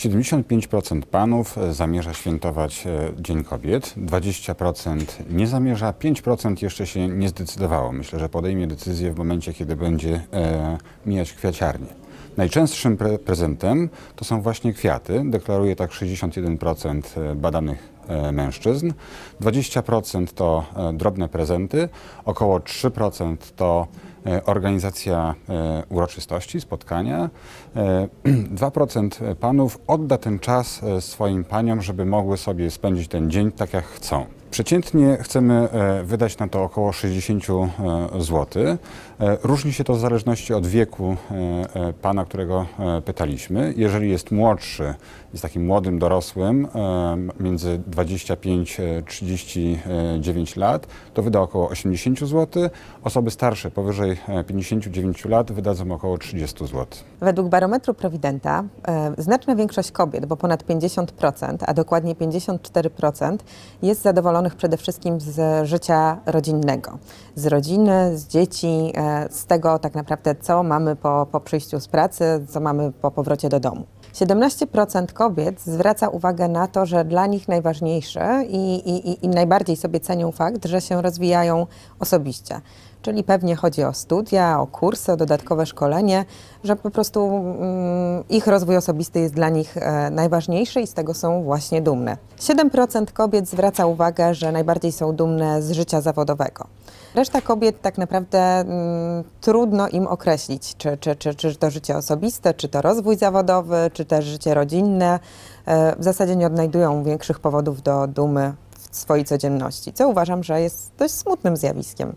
75% panów zamierza świętować e, Dzień Kobiet, 20% nie zamierza, 5% jeszcze się nie zdecydowało. Myślę, że podejmie decyzję w momencie, kiedy będzie e, mijać kwiaciarnię. Najczęstszym pre prezentem to są właśnie kwiaty. Deklaruje tak 61% e, badanych mężczyzn. 20% to e, drobne prezenty, około 3% to e, organizacja e, uroczystości, spotkania. E, 2% panów odda ten czas e, swoim paniom, żeby mogły sobie spędzić ten dzień tak jak chcą. Przeciętnie chcemy e, wydać na to około 60 zł. Różni się to w zależności od wieku e, e, pana, którego e, pytaliśmy. Jeżeli jest młodszy, jest takim młodym dorosłym, e, między 25-39 lat, to wyda około 80 zł. Osoby starsze, powyżej e, 59 lat, wydadzą około 30 zł. Według barometru Prowidenta e, znaczna większość kobiet, bo ponad 50%, a dokładnie 54% jest zadowolonych przede wszystkim z życia rodzinnego. Z rodziny, z dzieci, e, z tego tak naprawdę, co mamy po, po przyjściu z pracy, co mamy po powrocie do domu. 17% kobiet zwraca uwagę na to, że dla nich najważniejsze i, i, i- najbardziej sobie cenią fakt, że się rozwijają osobiście. Czyli pewnie chodzi o studia, o kursy, o dodatkowe szkolenie, że po prostu mm, ich rozwój osobisty jest dla nich e, najważniejszy i z tego są właśnie dumne. 7% kobiet zwraca uwagę, że najbardziej są dumne z życia zawodowego. Reszta kobiet tak naprawdę mm, trudno im określić, czy, czy, czy, czy to życie osobiste, czy to rozwój zawodowy, czy też życie rodzinne. E, w zasadzie nie odnajdują większych powodów do dumy w swojej codzienności, co uważam, że jest dość smutnym zjawiskiem.